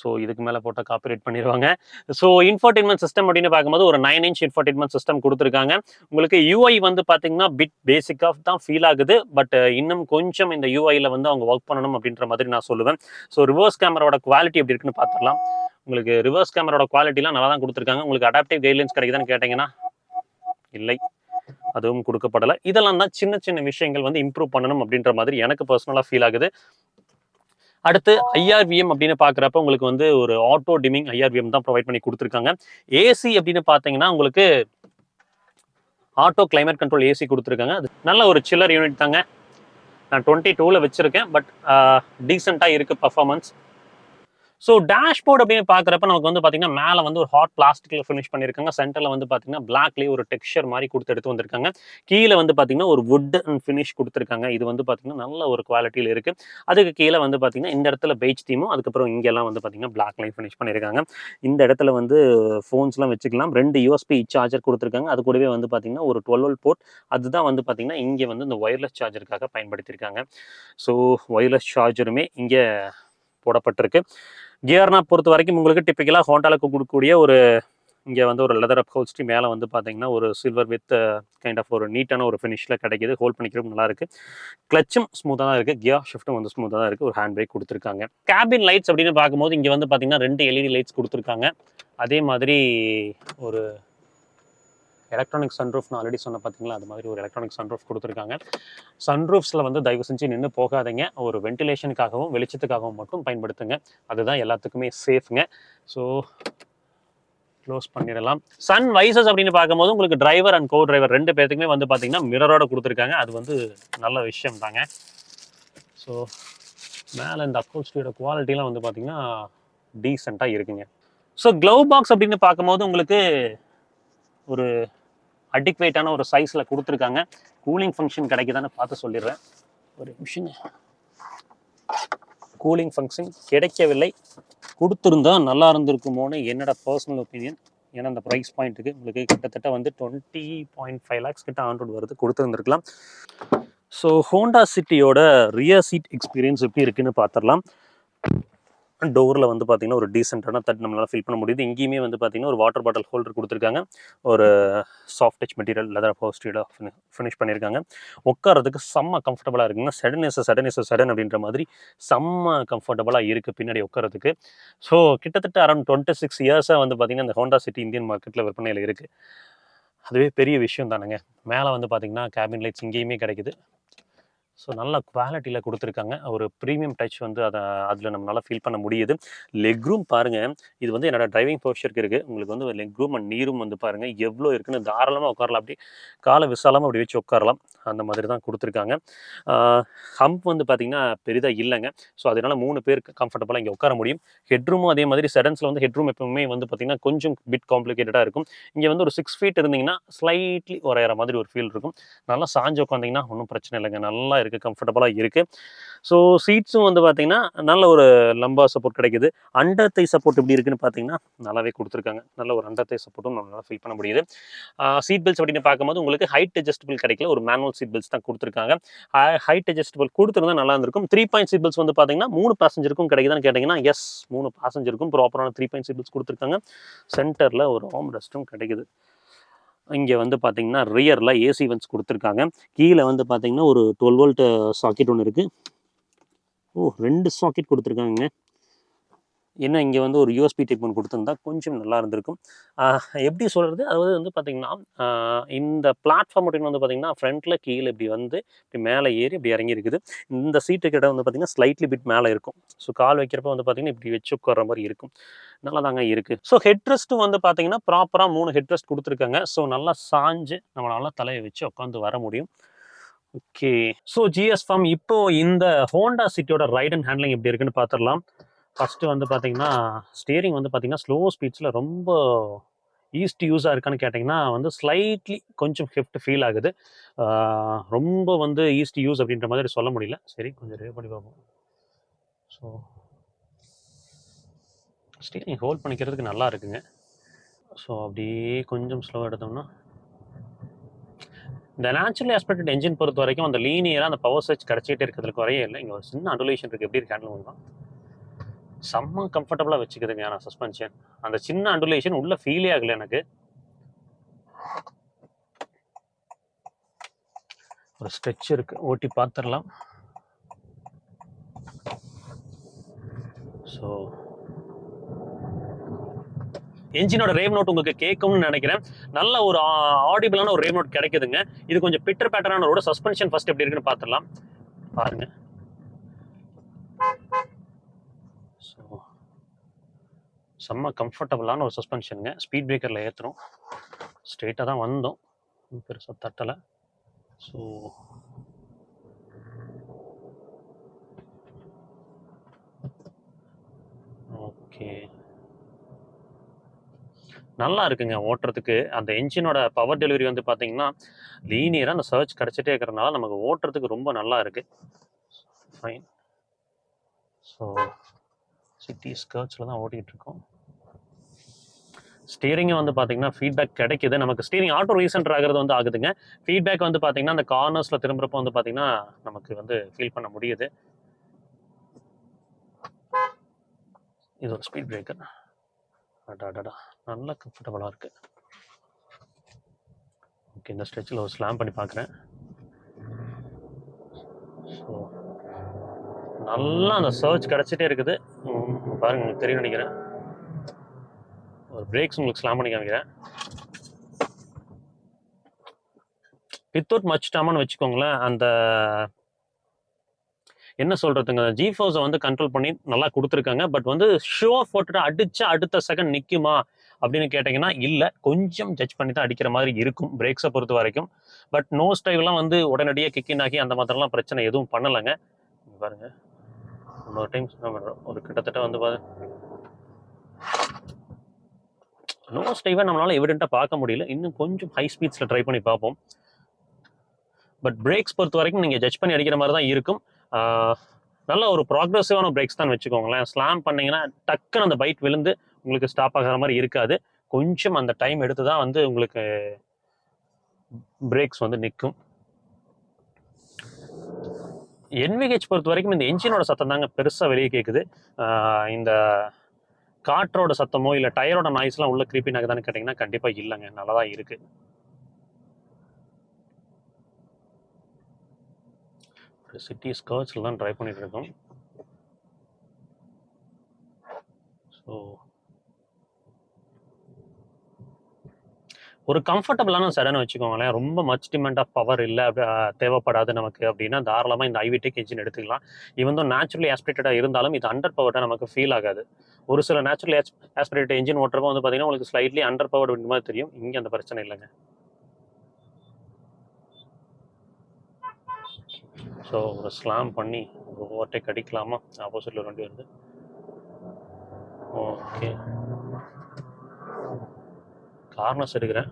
ஸோ இதுக்கு மேலே போட்டால் காப்பிரைட் பண்ணிடுவாங்க ஸோ இன்ஃபர்டைன்மெண்ட் சிஸ்டம் அப்படின்னு பார்க்கும்போது ஒரு நைன் இன்ச் இன்ஃபர்டைன்மெண்ட் சிஸ்டம் கொடுத்துருக்காங்க. உங்களுக்கு யூஐ வந்து பார்த்தீங்கன்னா பிட் பேசிக்காக தான் ஃபீல் ஆகுது. பட் இன்னும் கொஞ்சம் இந்த யூஐயில் வந்து அவங்க ஒர்க் பண்ணணும் அப்படின்ற மாதிரி நான் சொல்லுவேன். ஸோ ரிவர்ஸ் கேமராவோட குவாலிட்டி எப்படி இருக்குன்னு பார்த்துடலாம். உங்களுக்கு ரிவர்ஸ் கேமராவோட குவாலிட்டிலாம் நல்லா தான் கொடுத்துருக்காங்க. உங்களுக்கு அடாப்டிவ் கைட்லைன்ஸ் கிடைக்குதான்னு கேட்டிங்கன்னா இல்லை. அதுவும் கொடுக்கப்படலை. இதெல்லாம் தான் சின்ன சின்ன விஷயங்கள் வந்து இம்ப்ரூவ் பண்ணணும் அப்படின்ற மாதிரி எனக்கு பர்சனலாக ஃபீல் ஆகுது. அடுத்து ஐஆர்விஎம் அப்படின்னு பார்க்குறப்ப உங்களுக்கு வந்து ஒரு ஆட்டோ டிமிங் ஐஆர்விஎம் தான் ப்ரொவைட் பண்ணி கொடுத்துருக்காங்க. ஏசி அப்படின்னு பார்த்தீங்கன்னா உங்களுக்கு ஆட்டோ கிளைமேட் கண்ட்ரோல் ஏசி கொடுத்துருக்காங்க. அது நல்ல ஒரு சில்லர் யூனிட் தாங்க. நான் டுவெண்ட்டி டூவில் வச்சுருக்கேன் பட் டீசெண்டாக இருக்குது பர்ஃபார்மன்ஸ் ஸோ டேஷ்போர்ட் அப்படின்னு பார்க்குறப்ப நமக்கு வந்து பார்த்தீங்கன்னா மேலே வந்து ஒரு ஹாட் பிளாஸ்டிக்கில் ஃபினிஷ் பண்ணியிருக்காங்க சென்டரில் வந்து பார்த்தீங்கன்னா பிளாக்லேயே ஒரு டெக்ஸ்சர் மாதிரி கொடுத்து எடுத்து வந்திருக்காங்க. கீழே வந்து பார்த்தீங்கன்னா ஒரு வுட் அண்ட் ஃபினிஷ் கொடுத்துருக்காங்க. இது வந்து பார்த்தீங்கன்னா நல்ல ஒரு குவாலிட்டியில் இருக்குது அதுக்கு கீழே வந்து பார்த்தீங்கன்னா இந்த இடத்துல பெய்ச் தீமும் அதுக்கப்புறம் இங்கெல்லாம் வந்து பார்த்தீங்கன்னா பிளாக் லைன் ஃபினிஷ் பண்ணியிருக்காங்க இந்த இடத்துல வந்து ஃபோன்ஸ்லாம் வச்சுக்கலாம். ரெண்டு யூஎஸ்பி சார்ஜர் கொடுத்துருக்காங்க. அது கூடவே வந்து பார்த்தீங்கன்னா ஒரு டுவெல் வோல்ட் போர்ட் அதுதான் வந்து பார்த்தீங்கன்னா இங்கே வந்து இந்த ஒயர்லெஸ் சார்ஜருக்காக பயன்படுத்தியிருக்காங்க ஸோ ஒயர்லெஸ் சார்ஜருமே இங்கே போடப்பட்டிருக்கு. கியர்னா பொறுத்த வரைக்கும் உங்களுக்கு டிப்பிக்கலாக ஹோண்டாவில் கொடுக்கக்கூடிய ஒரு இங்கே வந்து ஒரு லெதர் அப் ஹோல்ஸ்ட்ரி மேலே வந்து பார்த்தீங்கன்னா ஒரு சில்வர் வித் கைண்ட் ஆஃப் ஒரு நீட்டான ஒரு ஃபினிஷில் கிடைக்குது. ஹோல்ட் பண்ணிக்கிறதுக்கு நல்லா இருக்குது கிளச்சும் ஸ்மூத்தாக தான் இருக்குது கியர் ஷிஃப்ட்டும் வந்து ஸ்மூத்தாக தான் இருக்குது ஒரு ஹேண்ட் பிரேக் கொடுத்துருக்காங்க. கேபின் லைட்ஸ் அப்படின்னு பார்க்கும்போது இங்கே வந்து பார்த்தீங்கன்னா ரெண்டு எல்இடி லைட்ஸ் கொடுத்துருக்காங்க. அதே மாதிரி ஒரு எலக்ட்ரானிக் சன்ரூஃப் நான் ஆல்ரெடி சொன்ன பார்த்தீங்களா அது மாதிரி ஒரு எலக்ட்ரானிக் சன்ரூஃப் கொடுத்துருக்காங்க. சன்ரூஃப்ஸில் வந்து தயவு செஞ்சு நின்று போகாதீங்க. ஒரு வென்டிலேஷனுக்காகவும் வெளிச்சத்துக்காகவும் மட்டும் பயன்படுத்துங்க. அதுதான் எல்லாத்துக்குமே சேஃப்ங்க ஸோ க்ளோஸ் பண்ணிடலாம். சன் வைசஸ் அப்படின்னு பார்க்கும்போது உங்களுக்கு டிரைவர் அண்ட் கோ டிரைவர் ரெண்டு பேர்த்துக்குமே வந்து பார்த்தீங்கன்னா மிரரோட கொடுத்துருக்காங்க. அது வந்து நல்ல விஷயம் தாங்க ஸோ மேலே இந்த அக்கோஸ்டியோட குவாலிட்டிலாம் வந்து பார்த்தீங்கன்னா டீசெண்டாக இருக்குங்க. ஸோ க்ளவ் பாக்ஸ் அப்படின்னு பார்க்கும்போது உங்களுக்கு ஒரு அடிக்வேட்டான ஒரு சைஸில் கொடுத்துருக்காங்க. கூலிங் ஃபங்க்ஷன் கிடைக்குதான்னு பார்த்து சொல்லிடுறேன். ஒரு மிஷின் கூலிங் ஃபங்க்ஷன் கிடைக்கவில்லை. கொடுத்துருந்தா நல்லா இருந்திருக்குமோன்னு என்னோட பர்சனல் ஒப்பீனியன் ஏன்னா அந்த ப்ரைஸ் பாயிண்ட்டுக்கு உங்களுக்கு கிட்டத்தட்ட வந்து டுவெண்ட்டி பாயிண்ட் ஃபைவ் லேக்ஸ் கிட்ட ஆண்ட்ராய்டு வருது. கொடுத்துருந்துருக்கலாம். ஸோ ஹோண்டா சிட்டியோட ரியர் சீட் எக்ஸ்பீரியன்ஸ் எப்படி இருக்குன்னு பார்த்துடலாம். டோரில் வந்து பார்த்தீங்கன்னா ஒரு டீசெண்டான தட் நம்மளால் ஃபில் பண்ண முடியுது. இங்கேயுமே வந்து பார்த்தீங்கன்னா ஒரு வாட்டர் பாட்டில் ஹோல்டர் கொடுத்துருக்காங்க. ஒரு சாஃப்ட் டச் மெட்டீரியல் லெதர் போஸ்டீட ஃபினிஷ் பண்ணியிருக்காங்க உட்காரதுக்கு செம்ம கம்ஃபர்டபுளாக இருக்குங்க சடன் இஸ் சடன் அப்படின்ற மாதிரி செம்ம கம்ஃபர்டபுளாக இருக்குது பின்னாடி உட்காரதுக்கு ஸோ கிட்டத்தட்ட அரௌண்ட் டுவெண்ட்டி சிக்ஸ் இயர்ஸாக வந்து பார்த்தீங்கன்னா இந்த ஹோண்டா சிட்டி இந்தியன் மார்க்கெட்டில் விற்பனையில் இருக்குது அதுவே பெரிய விஷயம் தானுங்க. மேலே வந்து பார்த்திங்கன்னா கேபின் லைட்ஸ் இங்கேயுமே கிடைக்குது. ஸோ நல்ல குவாலிட்டியில் கொடுத்துருக்காங்க. ஒரு ப்ரீமியம் டச் வந்து அதை அதில் நம்மளால் ஃபீல் பண்ண முடியுது. லெக் ரூம் பாருங்கள் இது வந்து என்னோடய டிரைவிங் போஸ்டருக்கு இருக்குது உங்களுக்கு வந்து லெக் ரூம் அண்ட் நீரும் வந்து பாருங்கள் எவ்வளோ இருக்குன்னு தாராளமாக உட்காரலாம். அப்படி காலை விசாலமாக அப்படி வச்சு உட்காரலாம். அந்த மாதிரி தான் கொடுத்துருக்காங்க. ஹம்ப் வந்து பார்த்திங்கன்னா பெரிதாக இல்லைங்க. ஸோ அதனால் மூணு பேருக்கு கம்ஃபர்டபுளாக இங்கே உட்கார முடியும். ஹெட்ரூமும் அதே மாதிரி செடன்ஸில் வந்து ஹெட்ரூம் எப்பவுமே வந்து பார்த்திங்கன்னா கொஞ்சம் பிட் காம்ப்ளிகேட்டடாக இருக்கும். இங்கே வந்து ஒரு சிக்ஸ் ஃபீட் இருந்தீங்கன்னா ஸ்லைட்லி உரையிற மாதிரி ஒரு ஃபீல் இருக்கும். நல்லா சாஞ்சு உட்காந்திங்கன்னா ஒன்றும் பிரச்சனை இல்லைங்க. நல்லா இருக்குது கம்ஃபர்டபுளாக இருக்குது ஸோ சீட்ஸும் வந்து பார்த்திங்கன்னா நல்ல ஒரு லம்பா சப்போர்ட் கிடைக்குது. அண்டத்தை சப்போர்ட் எப்படி இருக்குன்னு பார்த்தீங்கன்னா நல்லாவே கொடுத்துருக்காங்க. நல்ல ஒரு அண்டத்தை சப்போர்ட்டும் நம்மளால ஃபீல் பண்ண முடியுது. சீட் பெல்ட்ஸ் அப்படின்னு பார்க்கும்போது உங்களுக்கு ஹைட் அட்ஜஸ்டபிள் கிடைக்கல. ஒரு மேனுவல் சீட் பெல்ட்ஸ் தான் கொடுத்துருக்காங்க. ஹைட் அட்ஜஸ்டபிள் கொடுத்துருந்தா நல்லா இருந்திருக்கும். த்ரீ பாயிண்ட் சீட் பெல்ட்ஸ் வந்து பார்த்தீங்கன்னா மூணு பேசஞ்சருக்கும் கிடைக்குதான்னு கேட்டிங்கன்னா எஸ் மூணு பேசஞ்சருக்கும் ப்ராப்பரான த்ரீ பாயிண்ட் சீட் பெல்ட்ஸ் கொடுத்துருக்காங்க. சென்டரில் ஒரு ஹோம் ரெஸ்ட்டும் கிடைக்குது. இங்கே வந்து பார்த்தீங்கன்னா ரியரில் ஏசி வென்ஸ் கொடுத்துருக்காங்க. கீழே வந்து பார்த்தீங்கன்னா ஒரு டுவெல் வோல்ட் சாக்கெட் ஒன்று இருக்குது ஓ ரெண்டு சாக்கெட் கொடுத்துருக்காங்க என்ன இங்கே வந்து ஒரு யூஎஸ்பி டைப் ஒன்று கொடுத்துருந்தா கொஞ்சம் நல்லா இருந்திருக்கும். எப்படி சொல்கிறது அதாவது வந்து பார்த்திங்கன்னா இந்த பிளாட்ஃபார்ம் அப்படின்னு வந்து பார்த்திங்கன்னா ஃப்ரண்ட்டில் கீழே இப்படி வந்து இப்படி மேலே ஏறி இப்படி இறங்கி இருக்குது இந்த சீட்டு கிட்ட வந்து பார்த்திங்கன்னா ஸ்லைட்லி பிட் மேலே இருக்கும். ஸோ கால் வைக்கிறப்ப வந்து பார்த்திங்கன்னா இப்படி வச்சு உட்கார்ற மாதிரி இருக்கும். நல்லா தாங்க இருக்குது ஸோ ஹெட் ரெஸ்ட்டும் வந்து பார்த்திங்கன்னா ப்ராப்பராக மூணு ஹெட் ரெஸ்ட் கொடுத்துருக்காங்க. ஸோ நல்லா சாஞ்சு நம்மளால் தலையை வச்சு உட்காந்து வர முடியும். ஓகே ஸோ ஜிஎஸ் ஃபார்ம் இப்போ இந்த ஹோண்டா சிட்டியோட ரைட் அண்ட் ஹேண்ட்லிங் எப்படி இருக்குன்னு பார்த்துடலாம் ஃபஸ்ட்டு வந்து பார்த்தீங்கன்னா ஸ்டியரிங் வந்து பார்த்தீங்கன்னா ஸ்லோ ஸ்பீட்ஸில் ரொம்ப ஈஸ்ட் யூஸாக இருக்கான்னு கேட்டிங்கன்னா வந்து ஸ்லைட்லி கொஞ்சம் ஹெஃப்ட் ஃபீல் ஆகுது. ரொம்ப வந்து ஈஸ்ட் யூஸ் அப்படின்ற மாதிரி சொல்ல முடியல. சரி கொஞ்சம் ரே பண்ணி பார்ப்போம். ஸோ ஸ்டீரிங் ஹோல்ட் பண்ணிக்கிறதுக்கு நல்லா இருக்குங்க. ஸோ அப்படியே கொஞ்சம் ஸ்லோவாக எடுத்தோம்னா இந்த நேச்சுரலி ஆஸ்பெக்டட் என்ஜின் பொறுத்த வரைக்கும் அந்த லீனியராக அந்த பவர் சர்ச் கிடச்சிட்டே இருக்கிறதுக்கு வரையே இல்லை. இங்கே ஒரு சின்ன அண்டுலேஷன் இருக்குது எப்படி இருக்கு ஹேண்டில் பண்ணலாம். செம்ம கம்ஃபர்டபுளாக வச்சுக்குதுங்க ஆனால் சஸ்பென்ஷன் அந்த சின்ன அண்டுலேஷன் உள்ளே ஃபீலே ஆகலை எனக்கு. ஒரு ஸ்ட்ரெச் இருக்குது ஓட்டி பார்த்துடலாம் ஸோ என்ஜினோட ரேவ் நோட் உங்களுக்கு கேட்கும்னு நினைக்கிறேன். நல்ல ஒரு ஆடிபிளான ஒரு ரேவ் நோட் கிடைக்குதுங்க. இது கொஞ்சம் பிட்டர் பேட்டர்னான ரோட சஸ்பென்ஷன் ஃபர்ஸ்ட் எப்படி இருக்குன்னு பார்த்துடலாம் பாருங்கள் ஸோ செம்ம கம்ஃபர்டபுளான ஒரு சஸ்பென்ஷனுங்க ஸ்பீட் பிரேக்கரில் ஏற்றுறோம் ஸ்ட்ரெயிட்டாக தான் வந்தோம். பெருசாக தட்டலை. ஸோ ஓகே நல்லா இருக்குங்க ஓட்டுறதுக்கு. அந்த என்ஜினோட பவர் டெலிவரி வந்து பார்த்தீங்கன்னா லீனியராக அந்த சர்ச் கிடச்சிட்டே இருக்கிறனால நமக்கு ஓட்டுறதுக்கு ரொம்ப நல்லா இருக்கு. ஃபைன் ஸோ சிட்டி ஸ்கர்ட்ஸில் தான் ஓட்டிகிட்டு இருக்கோம். ஸ்டீரிங்கும் வந்து பார்த்தீங்கன்னா ஃபீட்பேக் கிடைக்குது. நமக்கு ஸ்டீரிங் ஆட்டோ ரீசென்ட் ஆகிறது வந்து ஆகுதுங்க. ஃபீட்பேக் வந்து பார்த்தீங்கன்னா அந்த கார்னர்ஸில் திரும்புறப்போ வந்து பார்த்தீங்கன்னா நமக்கு வந்து ஃபீல் பண்ண முடியுது. இது ஒரு ஸ்பீட் பிரேக்கர் அடாடாடா. நல்லா கம்ஃபர்டபுளாக இருக்குது ஓகே இந்த ஸ்ட்ரெச்சில் ஒரு ஸ்லாம் பண்ணி பார்க்குறேன் ஸோ நல்லா அந்த சர்ச் கிடச்சிட்டே இருக்குது. பாருங்க உங்களுக்கு தெரியும் நினைக்கிறேன். ஒரு பிரேக்ஸ் உங்களுக்கு ஸ்லாம் பண்ணி காமிக்கிறேன். வித்தவுட் மச் வச்சுக்கோங்களேன் அந்த என்ன சொல்கிறதுங்க ஜி ஃபோர்ஸை வந்து கண்ட்ரோல் பண்ணி நல்லா கொடுத்துருக்காங்க. பட் வந்து ஷோ போட்டுட்டு அடித்தா அடுத்த செகண்ட் நிற்குமா அப்படின்னு கேட்டிங்கன்னா இல்லை. கொஞ்சம் ஜட்ஜ் பண்ணி தான் அடிக்கிற மாதிரி இருக்கும் பிரேக்ஸை பொறுத்த வரைக்கும். பட் நோ ஸ்டைவ்லாம் வந்து உடனடியாக கிக்கின் ஆகி அந்த மாதிரிலாம் பிரச்சனை எதுவும் பண்ணலைங்க. பாருங்கள் இன்னொரு டைம் ஒரு கிட்டத்தட்ட வந்து பாரு. நோ ஸ்டைவை நம்மளால எவிடென்ட்டாக பார்க்க முடியல. இன்னும் கொஞ்சம் ஹை ஸ்பீட்ஸில் ட்ரை பண்ணி பார்ப்போம். பட் பிரேக்ஸ் பொறுத்த வரைக்கும் நீங்கள் ஜட்ஜ் பண்ணி அடிக்கிற மாதிரி தான் இருக்கும். நல்ல ஒரு ப்ராக்ரெசிவான பிரேக்ஸ் தான் வச்சுக்கோங்களேன். ஸ்லாம் பண்ணிங்கன்னா டக்குன்னு அந்த பைட் விழுந்து உங்களுக்கு ஸ்டாப் ஆகிற மாதிரி இருக்காது. கொஞ்சம் அந்த டைம் எடுத்து தான் வந்து உங்களுக்கு பிரேக்ஸ் வந்து நிற்கும். என்விஹெச் பொறுத்த வரைக்கும் இந்த என்ஜினோட சத்தம் தாங்க பெருசாக வெளியே கேட்குது இந்த காற்றோட சத்தமோ இல்லை டயரோட நாய்ஸ்லாம் உள்ள creeping ஆகுதான்னு கேட்டிங்கன்னா கண்டிப்பாக இல்லைங்க. நல்லா தான் இருக்குது சிட்டி ஸ்கர்ட்ஸில் தான் ட்ரை பண்ணிட்டு இருக்கோம். ஸோ ஒரு கம்ஃபர்டபுளான செடன் வச்சுக்கோங்களேன். ரொம்ப மச் டிமெண்ட் ஆஃப் பவர் இல்லை தேவைப்படாது நமக்கு அப்படின்னா தாராளமாக இந்த ஐவிடெக் என்ஜின் எடுத்துக்கலாம். இவன் தான் நேச்சுரலி ஆஸ்பிரேட்டடாக இருந்தாலும் இது அண்டர் பவர்டாக நமக்கு ஃபீல் ஆகாது. ஒரு சில நேச்சுரலி ஆஸ்பிரேட்டட் என்ஜின் ஓட்டுறப்போ வந்து பார்த்தீங்கன்னா உங்களுக்கு ஸ்லைட்லி அண்டர் பவர்டு மாதிரி தெரியும். இங்கே அந்த பிரச்சனை இல்லைங்க. ஸோ ஒரு ஸ்லாம் பண்ணி ஒரு ஓவர்டேக் அடிக்கலாமா? ஆப்போசிட்டில் ஒரு வண்டி வருது. ஓகே கார்னஸ் எடுக்கிறேன்.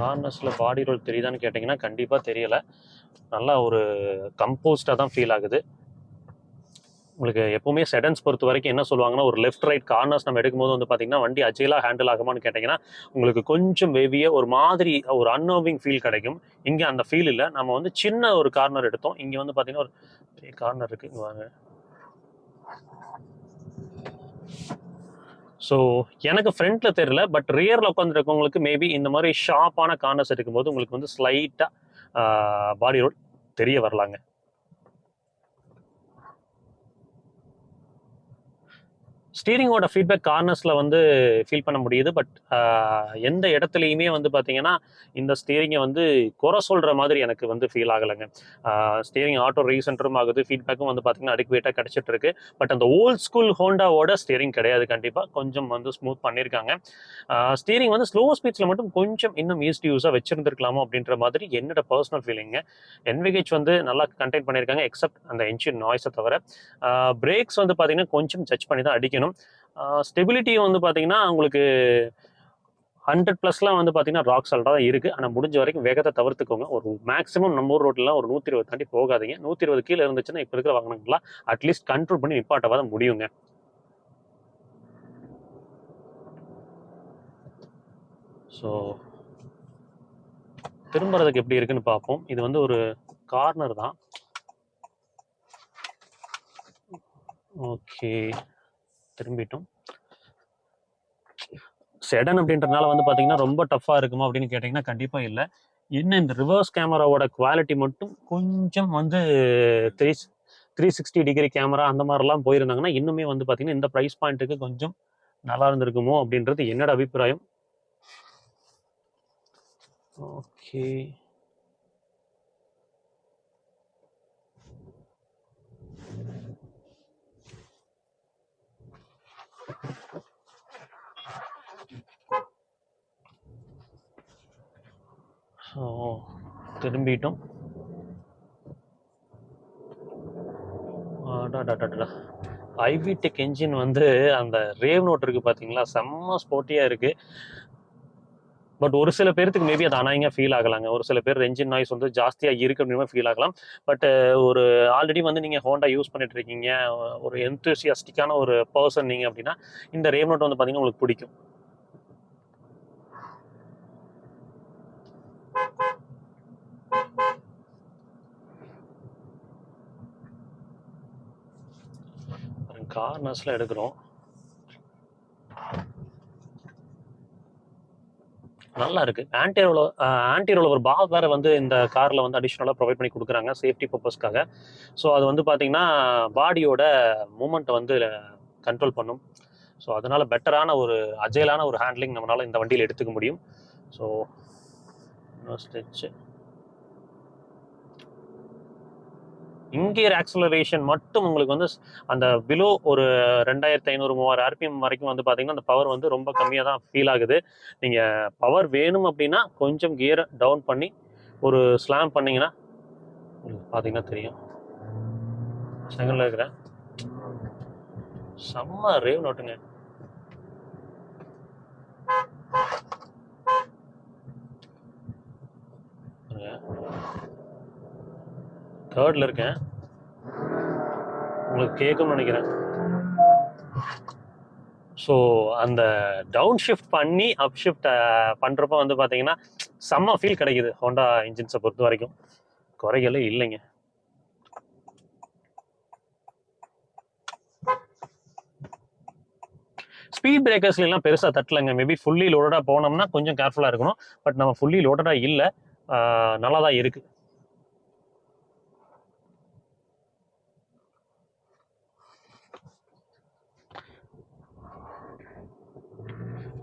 கார்னஸில் பாடி ரோல் தெரியுதான்னு கேட்டிங்கன்னா கண்டிப்பாக தெரியலை. நல்லா ஒரு கம்போஸ்டாக தான் ஃபீல் ஆகுது. உங்களுக்கு எப்போவுமே செடன்ஸ் பொறுத்த வரைக்கும் என்ன சொல்லுவாங்கன்னா ஒரு லெஃப்ட் ரைட் கார்னர்ஸ் நம்ம எடுக்கும்போது வந்து பார்த்தீங்கன்னா வண்டி அஜிலாக ஹேண்டில் ஆகுமான்னு கேட்டிங்கன்னா உங்களுக்கு கொஞ்சம் வேவிய ஒரு மாதிரி ஒரு அன்னோவிங் ஃபீல் கிடைக்கும். இங்கே அந்த ஃபீல் இல்லை. நம்ம வந்து சின்ன ஒரு கார்னர் எடுத்தோம். இங்கே வந்து பார்த்தீங்கன்னா ஒரு பெரிய கார்னர் இருக்குது வாங்க. ஸோ எனக்கு ஃப்ரண்ட்ல தெரியல பட் ரியரில் உட்காந்துருக்கவங்களுக்கு மேபி இந்த மாதிரி ஷார்ப்பான கார்னர்ஸ் இருக்கும்போது உங்களுக்கு வந்து ஸ்லைட்டாக பாடி ரோல் தெரிய வரலாங்க. ஸ்டீரிங்கோட ஃபீட்பேக் கார்னர்ஸில் வந்து ஃபீல் பண்ண முடியுது. பட் எந்த இடத்துலையுமே வந்து பார்த்தீங்கன்னா இந்த ஸ்டீரிங்கை வந்து குறை சொல்கிற மாதிரி எனக்கு வந்து ஃபீல் ஆகலைங்க. ஸ்டீரிங் ஆட்டோ ரீசென்டரும் ஆகுது. ஃபீட்பேக்கும் வந்து பார்த்தீங்கன்னா அடிக்குவேட்டாக கிடச்சிட்டு இருக்கு பட் அந்த ஓல்ட் ஸ்கூல் ஹோண்டாவோட ஸ்டீரிங் கிடையாது கண்டிப்பாக கொஞ்சம் வந்து ஸ்மூத் பண்ணியிருக்காங்க ஸ்டீரிங் வந்து ஸ்லோ ஸ்பீட்ஸில் மட்டும் கொஞ்சம் இன்னும் ஈஸ்ட் யூஸாக வச்சிருந்துருக்கலாமோ அப்படின்ற மாதிரி என்னோட பர்சனல் ஃபீலிங்க என்விகேஜ் வந்து நல்லா கண்டெயின் பண்ணியிருக்காங்க எக்ஸப்ட் அந்த என்ஜின் நாய்ஸை தவிர. பிரேக்ஸ் வந்து பார்த்தீங்கன்னா கொஞ்சம் ஜட்ஜ் பண்ணி தான் அடிக்கணும். ஸ்டெபிலிட்டி வந்து பார்த்தீங்கன்னா உங்களுக்கு ஹண்ட்ரட் ப்ளஸ்லாம் வந்து பார்த்தீங்கன்னா ராக் சால்ட்டாக தான் இருக்குது ஆனால் முடிஞ்ச வரைக்கும் வேகத்தை தவிர்த்துக்கோங்க. ஒரு மேக்ஸிமம் நம்ம ஊர் ரோட்லாம் ஒரு நூற்றி இருபது தாண்டி போகாதீங்க. நூற்றி இருபது கீழே இருந்துச்சுன்னா இப்போ இருக்கிற வாகனங்கள்லாம் அட்லீஸ்ட் கண்ட்ரோல் பண்ணி நிப்பாட்டவாத முடியுங்க. ஸோ திரும்புறதுக்கு எப்படி இருக்குன்னு பார்ப்போம். இது வந்து ஒரு கார்னர் தான். ஓகே திரும்பிட்டோம். செடன் அப்படின்றனால வந்து பார்த்தீங்கன்னா ரொம்ப டஃப்பாக இருக்குமா அப்படின்னு கேட்டிங்கன்னா கண்டிப்பாக இல்லை. என்ன இந்த ரிவர்ஸ் கேமராவோட குவாலிட்டி மட்டும் கொஞ்சம் வந்து three three sixty degree camera அந்த மாதிரிலாம் போயிருந்தாங்கன்னா இன்னுமே வந்து பார்த்தீங்கன்னா இந்த ப்ரைஸ் பாயிண்ட்டுக்கு கொஞ்சம் நல்லா இருந்திருக்குமோ அப்படின்றது என்னோட அபிப்பிராயம். ஓகே ஸோ திரும்பிட்டோம். ஐபி டெக் என்ஜின் வந்து அந்த ரேவ் நோட் இருக்கு பார்த்தீங்களா செம்ம ஸ்போர்ட்டியாக இருக்கு. பட் ஒரு சில பேர்த்துக்கு மேபி அது அனாயிங்க ஃபீல் ஆகலாங்க. ஒரு சில பேர் என்ஜின் நாய்ஸ் வந்து ஜாஸ்தியாக இருக்கு அப்படின்னு ஃபீல் ஆகலாம். பட் ஒரு ஆல்ரெடி வந்து நீங்கள் ஹோண்டா யூஸ் பண்ணிட்டு இருக்கீங்க ஒரு எந்தூசியாஸ்டிக்கான ஒரு பர்சன் நீங்கள் அப்படின்னா இந்த ரேவ் நோட் வந்து பார்த்தீங்கன்னா உங்களுக்கு பிடிக்கும். கார்னர்ஸில் எடுக்கிறோம். நல்லா இருக்கு ஆன்டி ரோல் ஆன்டி ரோல் ஒரு பால் வேற வந்து இந்த கார்ல வந்து அடிஷ்னலாக ப்ரொவைட் பண்ணி கொடுக்குறாங்க சேஃப்டி பர்பஸ்க்காக ஸோ அது வந்து பார்த்தீங்கன்னா பாடியோட மூமெண்ட்டை வந்து கண்ட்ரோல் பண்ணும். ஸோ அதனால பெட்டரான ஒரு அஜயலான ஒரு ஹேண்ட்லிங் நம்மளால இந்த வண்டியில் எடுத்துக்க முடியும். ஸோ ஸ்டெச்சு இன்கியர் ஆக்சலரேஷன் மட்டும் உங்களுக்கு வந்து அந்த பிலோ ஒரு ரெண்டாயிரத்தி ஐநூறு மூவாயிரம் ஆர்பிஎம் வரைக்கும் வந்து பார்த்தீங்கன்னா அந்த பவர் வந்து ரொம்ப கம்மியாக தான் ஃபீல் ஆகுது. நீங்கள் பவர் வேணும் அப்படின்னா கொஞ்சம் கியரை டவுன் பண்ணி ஒரு ஸ்லாம் பண்ணிங்கன்னா உங்களுக்கு பார்த்தீங்கன்னா தெரியும். செகண்டில் இருக்கிறேன். செம்ம ரேவ் நோட்டுங்க தேர்டில் இருக்கேன். உங்களுக்கு கேட்கும்னு நினைக்கிறேன். ஸோ அந்த டவுன் ஷிஃப்ட் பண்ணி அப் ஷிஃப்ட் பண்ணுறப்ப வந்து பார்த்தீங்கன்னா செம்ம ஃபீல் கிடைக்குது. ஹோண்டா இன்ஜின்ஸை பொறுத்த வரைக்கும். குறைகளே இல்லைங்க. ஸ்பீட் பிரேக்கர்ஸ்லாம் பெருசாக தட்டலைங்க. மேபி ஃபுல்லி லோடடாக போனோம்னா கொஞ்சம் கேர்ஃபுல்லாக இருக்கணும். பட் நம்ம ஃபுல்லி லோடடாக இல்லை. நல்லா தான் இருக்குது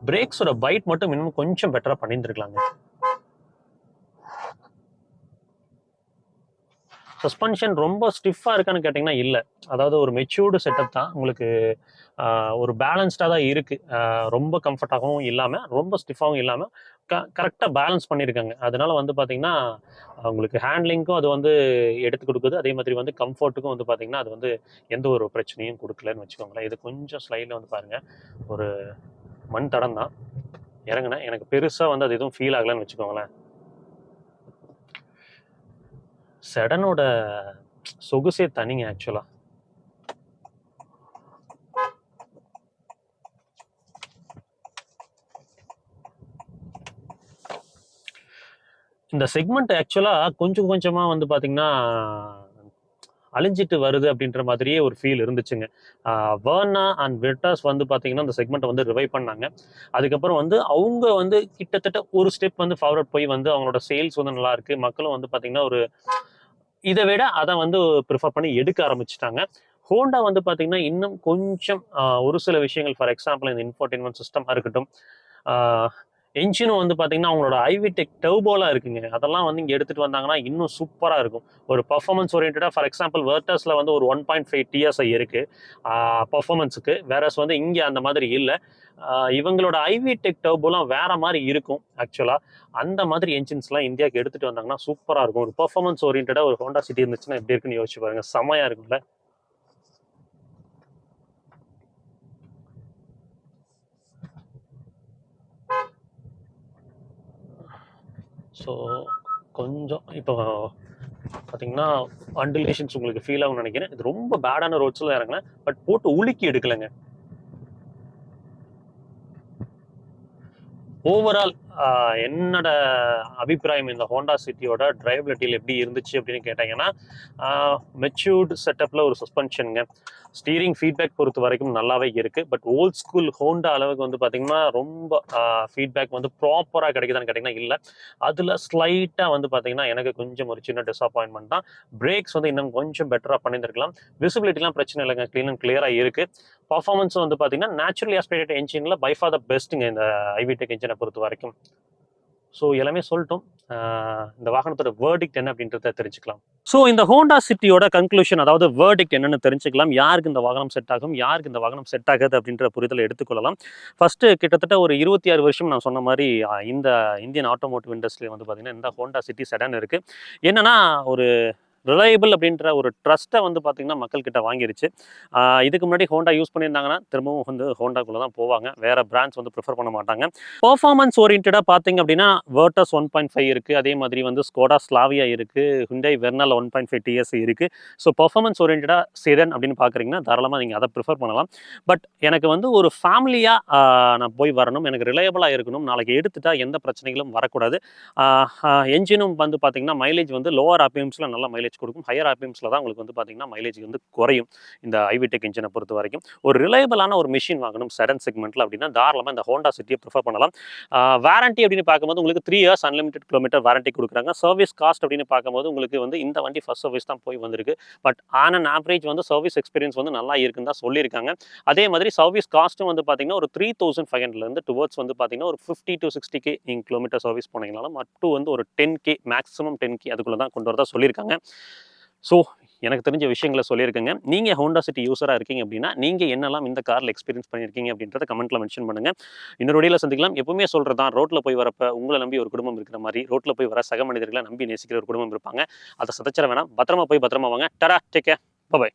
பிரேக்ஸோட பைட் மட்டும் இன்னும் கொஞ்சம் பெட்டரா பண்ணியிருந்துருக்கலாங்க. சஸ்பென்ஷன் ரொம்ப ஸ்டிஃபாக இருக்கான்னு கேட்டிங்கன்னா இல்லை. அதாவது ஒரு மெச்சூர்டு செட்டப் தான். உங்களுக்கு ஒரு பேலன்ஸ்டாக தான் இருக்குது ரொம்ப கம்ஃபர்டாகவும் இல்லாமல் ரொம்ப ஸ்டிஃபாகவும் இல்லாமல் க கரெக்டாக பேலன்ஸ் பண்ணியிருக்காங்க. அதனால வந்து பார்த்திங்கன்னா உங்களுக்கு ஹேண்ட்லிங்க்கும் அது வந்து எடுத்து கொடுக்குது. அதே மாதிரி வந்து கம்ஃபர்ட்டுக்கும் வந்து பார்த்தீங்கன்னா அது வந்து எந்த ஒரு பிரச்சனையும் கொடுக்கலன்னு வச்சுக்கோங்களேன். இது கொஞ்சம் ஸ்லைடில் வந்து பாருங்கள் ஒரு மண் தடம் தான். இறங்குனேன் எனக்கு பெருசாக வந்து அது எதுவும் ஃபீல் ஆகலைன்னு வச்சுக்கோங்களேன். செடனோட சொகுசே தனிங்க ஆக்சுவலாக இந்த செக்மெண்ட் ஆக்சுவலாக கொஞ்சம் கொஞ்சமாக வந்து பார்த்திங்கன்னா அழிஞ்சிட்டு வருது அப்படின்ற மாதிரியே ஒரு ஃபீல் இருந்துச்சுங்க. வேர்னா அண்ட் விட்டாஸ் வந்து பார்த்தீங்கன்னா அந்த செக்மெண்ட்டை வந்து ரிவைவ் பண்ணாங்க. அதுக்கப்புறம் வந்து அவங்க வந்து கிட்டத்தட்ட ஒரு ஸ்டெப் வந்து ஃபார்வர்ட் போய் வந்து அவங்களோட சேல்ஸ் வந்து நல்லா இருக்கு. மக்களும் வந்து பார்த்தீங்கன்னா ஒரு இதை விட அதை வந்து ப்ரிஃபர் பண்ணி எடுக்க ஆரம்பிச்சிட்டாங்க. ஹோண்டா வந்து பார்த்தீங்கன்னா இன்னும் கொஞ்சம் ஒரு சில விஷயங்கள் ஃபார் எக்ஸாம்பிள் இந்த இன்ஃபோர்டெயின்மெண்ட் சிஸ்டமாக இருக்கட்டும் என்ஜினும் வந்து பார்த்தீங்கன்னா அவங்களோட ஐவிடெக் டர்போலாம் இருக்குங்க. அதெல்லாம் வந்து இங்கே எடுத்துகிட்டு வந்தாங்கன்னா இன்னும் சூப்பராக இருக்கும். ஒரு பர்ஃபார்மன்ஸ் ஓரியன்டாக ஃபார் எக்ஸாம்பிள் வேர்டர்ஸில் வந்து ஒரு ஒன் பாயிண்ட் ஃபைவ் டிஎஸ்ஐ இருக்குது பர்ஃபார்மன்ஸுக்கு வேறஸ் வந்து இங்கே அந்த மாதிரி இல்லை. இவங்களோட ஐவிடெக் டர்போலாம் வேற மாதிரி இருக்கும் ஆக்சுவலாக அந்த மாதிரி என்ஜின்ஸ்லாம் இந்தியாவுக்கு எடுத்துகிட்டு வந்தாங்கன்னா சூப்பராக இருக்கும். ஒரு பர்ஃபார்மன்ஸ் ஓரியன்டாக ஒரு ஹோண்டா சிட்டி இருந்துச்சுன்னா எப்படி இருக்குன்னு யோசிச்சு பாருங்கள் செமையாக இருக்கும்ல. ஸோ கொஞ்சம் இப்போ பார்த்தீங்கன்னா அண்டிலேஷன்ஸ் உங்களுக்கு ஃபீல் ஆகும்னு நினைக்கிறேன். இது ரொம்ப பேடான ரோட்ஸில் இறங்கினேன். பட் போட்டு உலுக்கி எடுக்கலைங்க. ஓவரால் என்னோட அபிப்பிராயம் இந்த ஹோண்டா சிட்டியோட டிரைவபிலிட்டியில் எப்படி இருந்துச்சு அப்படின்னு கேட்டிங்கன்னா மெச்சூர்டு செட்டப்பில் ஒரு சஸ்பென்ஷனுங்க ஸ்டீரிங் ஃபீட்பேக் பொறுத்த வரைக்கும் நல்லாவே இருக்குது பட் ஓல்ட் ஸ்கூல் ஹோண்டா அளவுக்கு வந்து பார்த்தீங்கன்னா ரொம்ப ஃபீட்பேக் வந்து ப்ராப்பராக கிடைக்குதான்னு கேட்டிங்கன்னா இல்லை. அதில் ஸ்லைட்டாக வந்து பார்த்தீங்கன்னா எனக்கு கொஞ்சம் ஒரு சின்ன டிஸப்பாயின்மெண்ட் தான். பிரேக்ஸ் வந்து இன்னும் கொஞ்சம் பெட்டராக பண்ணியிருந்திருக்கலாம். விசிபிலிட்டிலாம் பிரச்சனை இல்லைங்க. க்ளீன் அண்ட் கிளியராக இருக்குது பர்ஃபார்மன்ஸ் வந்து பார்த்தீங்கன்னா நேச்சுரலி ஆஸ்பிரேட்டட் என்ஜினில் பை ஃபார் த பெஸ்ட்டுங்க இந்த ஐவிடெக் என்ஜினை பொறுத்த வரைக்கும். ஸோ எல்லாமே சொல்லிட்டோம். இந்த வாகனத்தோட வேர்டிக்ட் என்ன அப்படின்றத தெரிஞ்சுக்கலாம். ஸோ இந்த ஹோண்டா சிட்டியோட கன்க்ளூஷன் அதாவது வேர்டிக்ட் என்னன்னு தெரிஞ்சுக்கலாம். யாருக்கு இந்த வாகனம் செட் ஆகும் யாருக்கு இந்த வாகனம் செட் ஆகுது அப்படின்ற புரிதலை எடுத்துக்கொள்ளலாம். ஃபஸ்ட்டு கிட்டத்தட்ட ஒரு இருபத்தி ஆறு வருஷம் நான் சொன்ன மாதிரி இந்த இந்தியன் ஆட்டோமோட்டிவ் இண்டஸ்ட்ரியில் வந்து பார்த்திங்கன்னா இந்த ஹோண்டா சிட்டி செடான் இருக்குது என்னென்னா ஒரு ரிலையபிள் அப்படின்ற ஒரு ட்ரஸ்ட்டை வந்து பார்த்திங்கன்னா மக்கள்கிட்ட வாங்கிருச்சு. இதுக்கு முன்னாடி ஹோண்டா யூஸ் பண்ணியிருந்தாங்கன்னா திரும்பவும் வந்து ஹோண்டாக்குள்ளே தான் போவாங்க. வேறு பிராண்ட்ஸ் வந்து ப்ரிஃபர் பண்ண மாட்டாங்க. பர்ஃபார்மன்ஸ் ஓரியன்டாக பார்த்தீங்க அப்படின்னா வேர்டஸ் ஒன் பாயிண்ட் ஃபைவ் இருக்குது அதே மாதிரி வந்து ஸ்கோடா ஸ்லாவியா இருக்குது ஹுண்டை வெர்னால் ஒன் பாயிண்ட் ஃபைவ் டிஎஸ் இருக்குது ஸோ பர்ஃபார்மன்ஸ் ஓரியன்டாக சிடன் அப்படின்னு பார்க்குறீங்கன்னா தாராளமாக நீங்கள் அதை ப்ரிஃபர் பண்ணலாம். பட் எனக்கு வந்து ஒரு ஃபேமிலியாக நான் போய் வரணும். எனக்கு ரிலையபிளாக இருக்கணும். நாளைக்கு எடுத்துட்டா எந்த பிரச்சனைகளும் வரக்கூடாது. என்ஜினும் வந்து பார்த்தீங்கன்னா மைலேஜ் வந்து லோவர் ஆப்பியம்ஸில் நல்ல மைலேஜ் கொடுக்கும். ஹையர் ஆர்பிஎம்ஸில் தான் உங்களுக்கு வந்து பார்த்தீங்கன்னா மைலேஜ் வந்து குறையும். இந்த ஐவிடெக் இன்ஜினை பொறுத்த வரைக்கும். ஒரு ரிலையபிளான ஒரு மிஷின் வாங்கணும் செடன் செக்மெண்ட்டில் அப்படின்னா தாராளமாக இந்த ஹோண்டா சிட்டியை ப்ரிஃபர் பண்ணலாம். வாரண்ட்டி அப்படின்னு பார்க்கும்போது உங்களுக்கு three years unlimited kilometre warranty கொடுக்குறாங்க. சர்வீஸ் காஸ்ட் அப்படின்னு பார்க்கும்போது உங்களுக்கு வந்து இந்த வண்டி ஃபர்ஸ்ட் சர்வீஸ் தான் போய் வந்திருக்கு. பட் ஆன் அன் ஆவரேஜ் வந்து சர்வீஸ் எக்ஸ்பீரியன்ஸ் வந்து நல்லா இருக்குன்னு தான் சொல்லியிருக்காங்க. அதே மாதிரி சர்வீஸ் காஸ்ட்டும் வந்து பார்த்தீங்கன்னா ஒரு த்ரீ தௌசண்ட் ஃபைவ் ஹண்ட்ரட்லேருந்து டுவர்ட்ஸ் வந்து பார்த்தீங்கன்னா ஒரு ஃபிஃப்டி டு சிக்ஸ்டி கே நீங்கள் கிலோமீட்டர் சர்வீஸ் போனீங்கனாலும் அப் டு வந்து ஒரு ten K maximum ten K அதுக்குள்ளே தான் கொண்டு வரதா சொல்லியிருக்காங்க. ஸோ எனக்கு தெரிஞ்ச விஷயங்களை சொல்லியிருக்கேங்க. நீங்கள் ஹோண்டா சிட்டி யூஸராக இருக்கீங்க அப்படின்னா நீங்கள் என்னெல்லாம் இந்த காரில் எக்ஸ்பீரியன்ஸ் பண்ணியிருக்கீங்க அப்படின்றத கமெண்ட்டில் மென்ஷன் பண்ணுங்கள் இன்னொரு வழியில் சந்திக்கலாம். எப்பவுமே சொல்கிறது தான் ரோட்டில் போய் வரப்ப உங்களை நம்பி ஒரு குடும்பம் இருக்கிற மாதிரி ரோட்டில் போய் வர சக மனிதர்களை நம்பி நேசிக்கிற ஒரு குடும்பம் இருப்பாங்க. அதை சதச்சிர வேணாம். பத்திரமா போய் பத்திரமா வாங்க. டரா டேக் பபாய்